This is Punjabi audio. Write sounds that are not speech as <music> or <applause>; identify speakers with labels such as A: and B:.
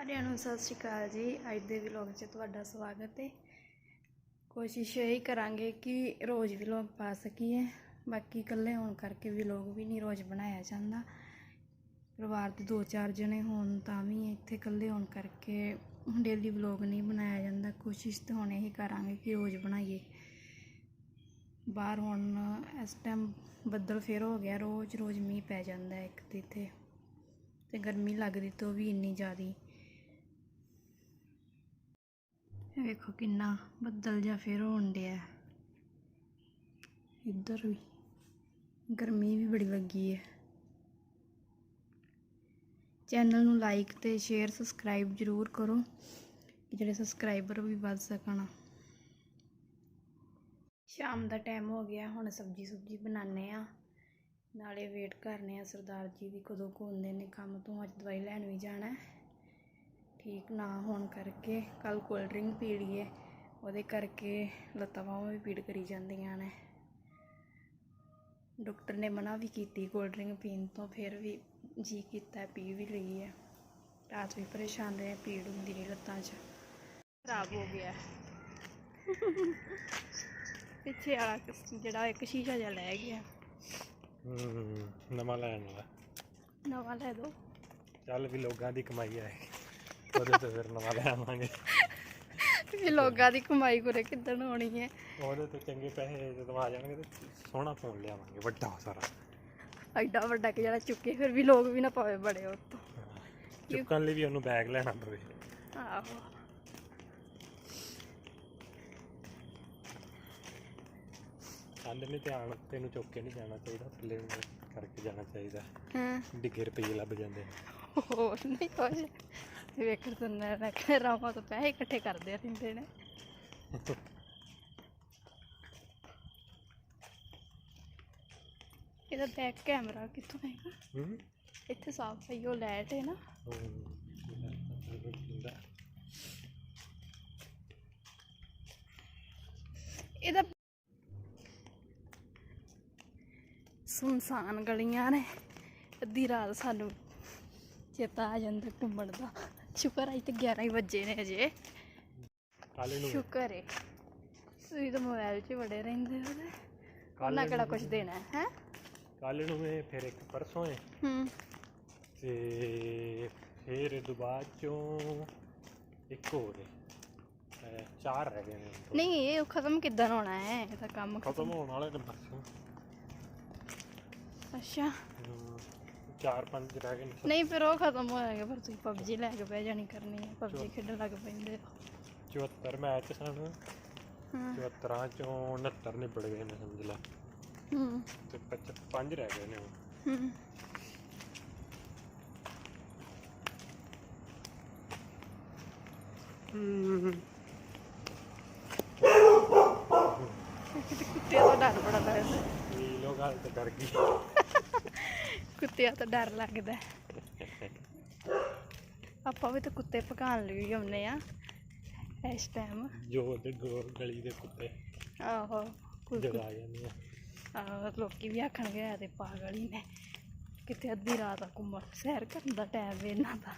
A: ਸਾਰਿਆਂ ਨੂੰ ਸਤਿ ਸ਼੍ਰੀ ਅਕਾਲ ਜੀ। ਅੱਜ ਦੇ ਵਲੌਗ 'ਚ ਤੁਹਾਡਾ ਸਵਾਗਤ ਹੈ ਕੋਸ਼ਿਸ਼ ਇਹ ਕਰਾਂਗੇ ਕਿ ਰੋਜ਼ ਵਲੌਗ ਪਾ ਸਕੀਏ। ਬਾਕੀ ਇਕੱਲੇ ਹੋਣ ਕਰਕੇ ਵਲੌਗ ਵੀ ਨਹੀਂ ਰੋਜ਼ ਬਣਾਇਆ ਜਾਂਦਾ। ਪਰਿਵਾਰ ਦੇ ਦੋ ਚਾਰ ਜਣੇ ਹੋਣ ਤਾਂ ਵੀ ਇੱਥੇ ਇਕੱਲੇ ਹੋਣ ਕਰਕੇ ਡੇਲੀ ਵਲੌਗ ਨਹੀਂ ਬਣਾਇਆ ਜਾਂਦਾ। ਕੋਸ਼ਿਸ਼ ਤਾਂ ਹੁਣ ਇਹ ਕਰਾਂਗੇ ਕਿ ਰੋਜ਼ ਬਣਾਈਏ। ਬਾਹਰ ਹੁਣ ਇਸ ਟਾਈਮ ਬੱਦਲ ਫੇਰ ਹੋ ਗਿਆ। ਰੋਜ਼ ਰੋਜ਼ ਮੀਂਹ ਪੈ ਜਾਂਦਾ ਇੱਕ ਤੇ ਇੱਥੇ। ਤੇ ਗਰਮੀ ਲੱਗਦੀ ਤੋਂ ਵੀ ਇੰਨੀ ਜ਼ਿਆਦੀ ਇਹ ਵੇਖੋ ਕਿੰਨਾ ਬੱਦਲ ਜਾਂ ਫੇਰ ਹੋਣ ਡਿਆ। ਇੱਧਰ ਵੀ ਗਰਮੀ ਵੀ ਬੜੀ ਲੱਗੀ ਹੈ ਚੈਨਲ ਨੂੰ ਲਾਈਕ ਤੇ ਸ਼ੇਅਰ ਸਬਸਕ੍ਰਾਈਬ ਜ਼ਰੂਰ ਕਰੋ ਕਿ ਜਿਹੜੇ ਸਬਸਕ੍ਰਾਈਬਰ ਵੀ ਵੱਧ ਸਕਣ। ਸ਼ਾਮ ਦਾ ਟਾਈਮ ਹੋ ਗਿਆ, ਹੁਣ ਸਬਜੀ ਸੁਬਜੀ ਬਣਾਉਂਦੇ ਆ ਨਾਲੇ ਵੇਟ ਕਰਨੇ ਆ ਸਰਦਾਰ ਜੀ ਦੀ ਕਦੋਂ ਕੁ ਨੇ, ਕੰਮ ਤੋਂ ਅੱਜ ਦਵਾਈ ਲੈਣ ਵੀ ਜਾਣਾ। ਠੀਕ ਨਾ ਹੋਣ ਕਰਕੇ ਕੱਲ ਕੋਲਡ ਡਰਿੰਕ ਪੀ ਲਈਏ। ਉਹਦੇ ਕਰਕੇ ਲੱਤਾਂ ਬਾਹਾਂ ਵੀ ਪੀੜ ਕਰੀ ਜਾਂਦੀਆਂ ਨੇ। ਡਾਕਟਰ ਨੇ ਮਨਾ ਵੀ ਕੀਤੀ ਕੋਲਡ ਡਰਿੰਕ ਪੀਣ ਤੋਂ ਫਿਰ ਵੀ ਜੀ ਕੀਤਾ ਪੀ ਵੀ ਲਈ ਹੈ। ਰਾਤ ਵੀ ਪਰੇਸ਼ਾਨ ਰਹੇ ਪੀੜ ਹੁੰਦੀ ਰਹੀ ਲੱਤਾਂ 'ਚ। ਖਰਾਬ ਹੋ ਗਿਆ। ਪਿੱਛੇ ਵਾਲਾ ਜਿਹੜਾ ਇੱਕ ਸ਼ੀਸ਼ਾ ਜਿਹਾ ਲੈ ਗਿਆ।
B: ਨਵਾਂ ਲੈਣ ਵਾਲਾ।
A: ਨਵਾਂ ਲੈ ਦੋ।
B: ਚੱਲ ਵੀ ਲੋਕਾਂ ਦੀ ਕਮਾਈ ਆਏ ਉਹਦੇ ਤੇ ਫਿਰ ਨਵਾਂ ਲੈ ਆਵਾਂਗੇ।
A: ਇਹ ਲੋਕਾਂ ਦੀ ਕਮਾਈ ਕੁਰੇ ਕਿੱਦਣ ਹੋਣੀ ਹੈ?
B: ਉਹਦੇ ਤੇ ਚੰਗੇ ਪੈਸੇ ਜਦੋਂ ਆ ਜਾਣਗੇ ਤੇ ਸੋਹਣਾ ਫੋਨ ਲਿਆਵਾਂਗੇ ਵੱਡਾ ਸਾਰਾ।
A: ਐਡਾ ਵੱਡਾ ਕਿ ਜਿਹੜਾ ਚੁੱਕੇ ਫਿਰ ਵੀ ਲੋਕ ਵੀ ਨਾ ਪਾਵੇ ਬੜੇ ਉਹ ਤੋਂ।
B: ਚੁੱਕਣ ਲਈ ਵੀ ਉਹਨੂੰ ਬੈਗ ਲੈਣਾ ਪਵੇ
A: ਆਹੋ।
B: ਕੱਲ ਨੇ ਧਿਆਨ ਤੈਨੂੰ ਚੁੱਕ ਕੇ ਨਹੀਂ ਜਾਣਾ ਚਾਹੀਦਾ ਥੱਲੇ ਨੂੰ ਕਰਕੇ ਜਾਣਾ ਚਾਹੀਦਾ।
A: ਹਾਂ।
B: ਡਿੱਗੇ ਰੁਪਈਏ ਲੱਭ ਜਾਂਦੇ ਨੇ।
A: ਹੋਰ ਨਹੀਂ ਕੁਝ ਵੇਖਣ ਤੋਂ ਨਾ ਨਾ ਰਾਵਾਂ ਤੋਂ ਪੈਸੇ ਇਕੱਠੇ ਕਰਦੇ ਰਹਿੰਦੇ ਨੇ। ਇਹਦਾ ਬੈਕ ਕੈਮਰਾ ਕਿੱਥੋਂ ਹੈਗਾ
B: ਹੂੰ।
A: ਇੱਥੇ ਸਾਫ਼ ਪਈ ਉਹ ਲਾਈਟ ਹੈ ਨਾ। ਇਹਦਾ ਸੁਨਸਾਨ ਗਲੀਆਂ ਨੇ। ਅੱਧੀ ਰਾਤ ਸਾਨੂੰ ਚੇਤਾ ਆ ਜਾਂਦਾ ਘੁੰਮਣ ਦਾ। ਸ਼ੁਕਰ ਆ ਤੇ 11 ਹੀ ਵਜੇ ਨੇ ਅਜੇ
B: ਕਾਲੇ ਨੂੰ
A: ਸ਼ੁਕਰ ਹੈ ਤੁਸੀਂ ਤਾਂ ਮੋਬਾਈਲ 'ਚ ਹੀ ਵੜੇ ਰਹਿੰਦੇ ਹੋ ਤੇ। ਉਹਨਾਂ ਕਿਹੜਾ ਕੁਝ ਦੇਣਾ ਹੈ ਹੈਂ?
B: ਕੱਲ ਨੂੰ ਇਹ ਫਿਰ ਇੱਕ ਪਰਸੋਂ ਹੈ
A: ਹੂੰ।
B: ਤੇ ਫਿਰ ਇਹ ਤੋਂ ਬਾਅਦ ਚੋਂ ਇੱਕ ਹੋਰ ਹੈ ਅਹ ਚਾਰ ਰਹਿ ਗਏ ਨੇ ਹੁਣ।
A: ਨਹੀਂ ਇਹ ਖਤਮ ਕਿੱਦਾਂ ਹੋਣਾ ਹੈ? ਇਹ ਤਾਂ ਕੰਮ
B: ਖਤਮ ਹੋਣ ਵਾਲੇ ਨੇ ਪਰਸੋਂ
A: ਅੱਛਾ।
B: ਹਮ, ਚਾਰ ਪੰਜ ਰਹਿ ਗਏ ਨੇ
A: ਨਹੀਂ ਫਿਰ ਉਹ ਖਤਮ ਹੋ ਜਾਏਗਾ ਫਿਰ ਤੁਸੀਂ ਪਬਜੀ ਲੈ ਕੇ ਬਹਿ ਜਾਣੀ ਕਰਨੀ ਹੈ। ਪਬਜੀ ਖੇਡਣ ਲੱਗ ਪੈਂਦੇ ਹੋ
B: 74 ਮੈਚ ਸਨ।
A: ਹਾਂ।
B: 74 ਚੋਂ 69 ਨਿਬੜ ਗਏ ਨੇ ਸਮਝ ਲਾ।
A: ਹੂੰ।
B: ਤੇ ਪੱਚ- ਪੰਜ ਰਹਿ ਗਏ ਨੇ ਹੁਣ।
A: ਹੂੰ। ਕੁੱਤਿਆਂ ਤੋਂ ਡਰ ਬੜਾ ਲੱਗਦਾ।
B: ਲੋਕ ਹਾਲ ਤੇ ਡਰ ਗਈ। <laughs>
A: ਕੁੱਤਿਆਂ ਤੋਂ ਡਰ ਲੱਗਦਾ। ਆਪਾਂ ਵੀ ਤਾਂ ਕੁੱਤੇ ਭਗਾਉਣ ਲਈ ਆਉਂਦੇ ਆ ਇਸ ਟਾਈਮ
B: ਜੋ ਗੋ ਗਲੀ ਦੇ ਕੁੱਤੇ।
A: ਆਹੋ ਕੁ-
B: ਜਦ ਆ।
A: ਆਹੋ ਲੋਕੀ ਵੀ ਆਖਣਗੇ ਆ ਤੇ ਪਾਗਲ ਹੀ ਨੇ। ਕਿਤੇ ਅੱਧੀ ਰਾਤ ਆ ਘੁੰਮਣ ਸੈਰ ਕਰਨ ਦਾ ਟਾਈਮ ਵੀ ਇਹਨਾਂ ਦਾ।